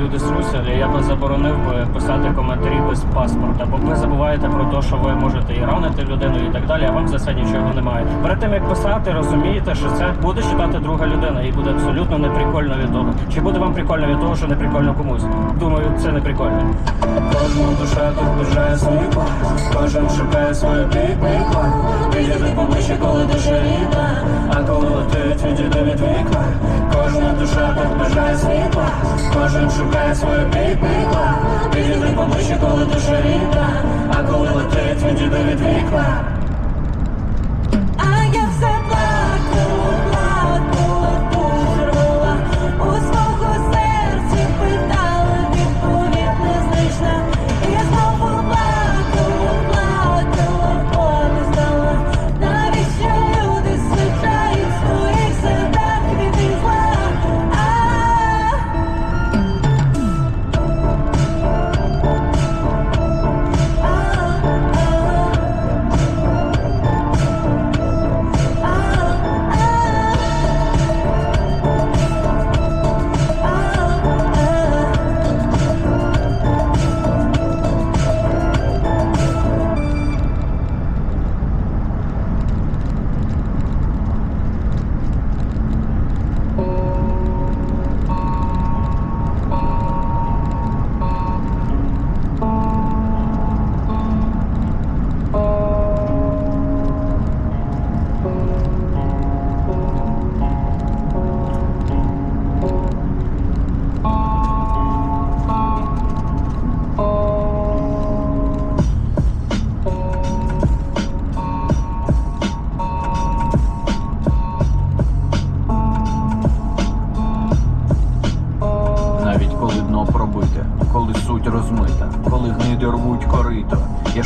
люди сруся, я би заборонив би писати коментарі без паспорта, бо ви забуваєте про те, що ви можете і ранити людину і так далі, а вам за це нічого немає. Перед тим як писати, розумієте, що це буде читати друга людина, і буде абсолютно неприкольно від того. Чи буде вам прикольно від того, що не прикольно комусь? Думаю, це не прикольно. Кожна душа тут бажає світла, кожен шукає свою пікніку. Підійди поближче, коли душа рідна, а коли ти відійде від вікна. Кожна душа так бажає світла, кожен шукає свою пікніку. Підійди поближче, коли душа рідна, а коли летить, відійде від вікна.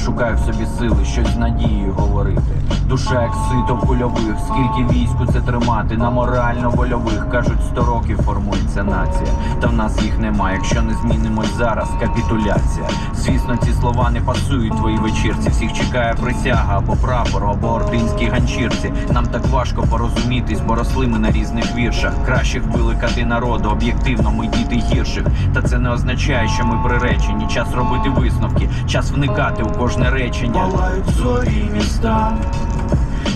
Шукаю в собі сили, щось надією говорити. Душа як сито в кульових, скільки війську це тримати, на морально-вольових кажуть, сто років формується нація. Та в нас їх нема. Якщо не змінимось зараз, капітуляція. Звісно, ці слова не пасують твоїй вечірці. Всіх чекає присяга або прапор, або ординські ганчірці. Нам так важко порозумітись, бо росли ми на різних віршах. Кращих били народу, об'єктивно ми діти гірших. Та це не означає, що ми приречені. Час робити висновки, час вникати у кожне речення. Палають зорі міста,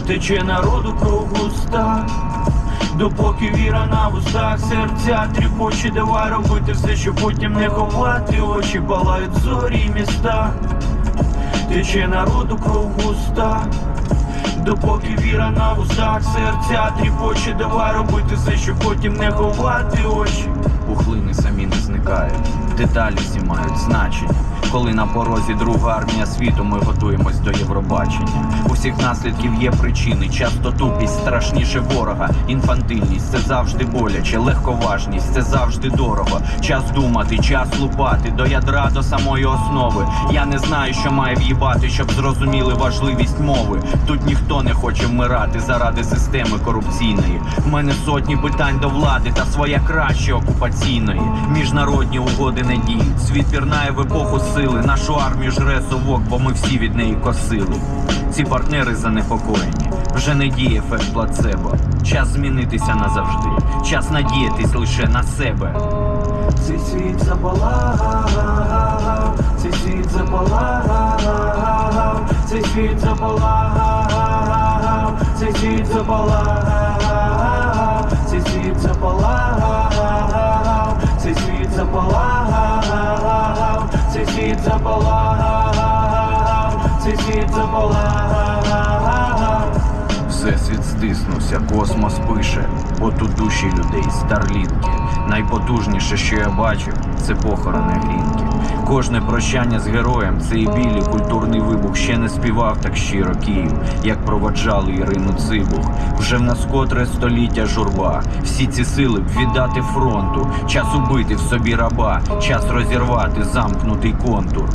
тече народу кров густа. Допоки віра на вустах, серця тріпоче, давай робити все, щоб потім не ховати очі, палають зорі міста, тече народу кров густа. Допоки віра на вустах, серця тріпоче, давай робити все, щоб потім не ховати очі. Пухлини самі не зникають, деталі всі мають значення. Коли на порозі друга армія світу, ми готуємось до Євробачення. У всіх наслідків є причини, часто тупість страшніше ворога. Інфантильність це завжди боляче, легковажність це завжди дорого. Час думати, час лупати до ядра, до самої основи. Я не знаю, що має в'їбати, щоб зрозуміли важливість мови. Тут ніхто не хоче вмирати заради системи корупційної. В мене сотні питань до влади та своя краще окупаційної. Міжнародні угоди діють. Світ пірнає в епоху сили. Нашу армію жре совок, бо ми всі від неї косили. Ці партнери занепокоєні. Вже не діє ефект плацебо. Час змінитися назавжди. Час надіятись лише на себе. Цей світ запалав, цей світ запалав, цей світ запалав, цей світ запалав, цей світ запалав, цей світ запалав, цей світ запалав, цей світ запалав. Всесвіт стиснувся, космос пише, бо тут душі людей, старлінки. Найпотужніше, що я бачив, це похорони грінки. Кожне прощання з героєм це і білі культурний вибух. Ще не співав так щиро Київ, як проводжали Ірину Цибух. Вже в нас котре століття журба. Всі ці сили б віддати фронту. Час убити в собі раба, час розірвати замкнутий контур.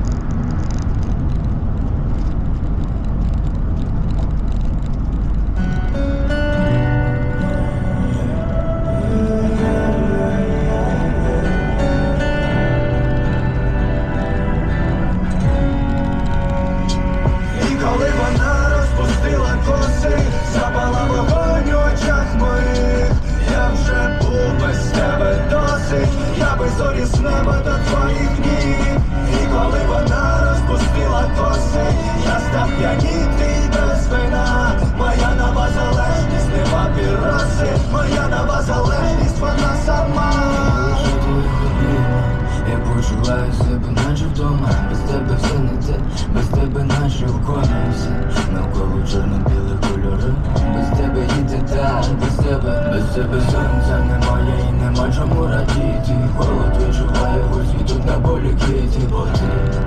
себе сонця немає і нема чому радіти. Холод відчуває гузі тут на болі квіти Бо ти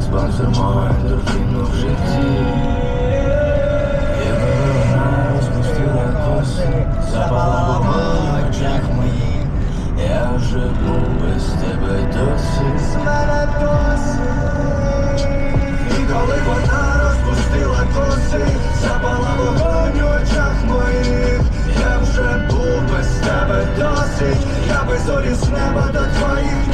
спонсор мого ендорфіну в житті. зорі з неба до твоїх.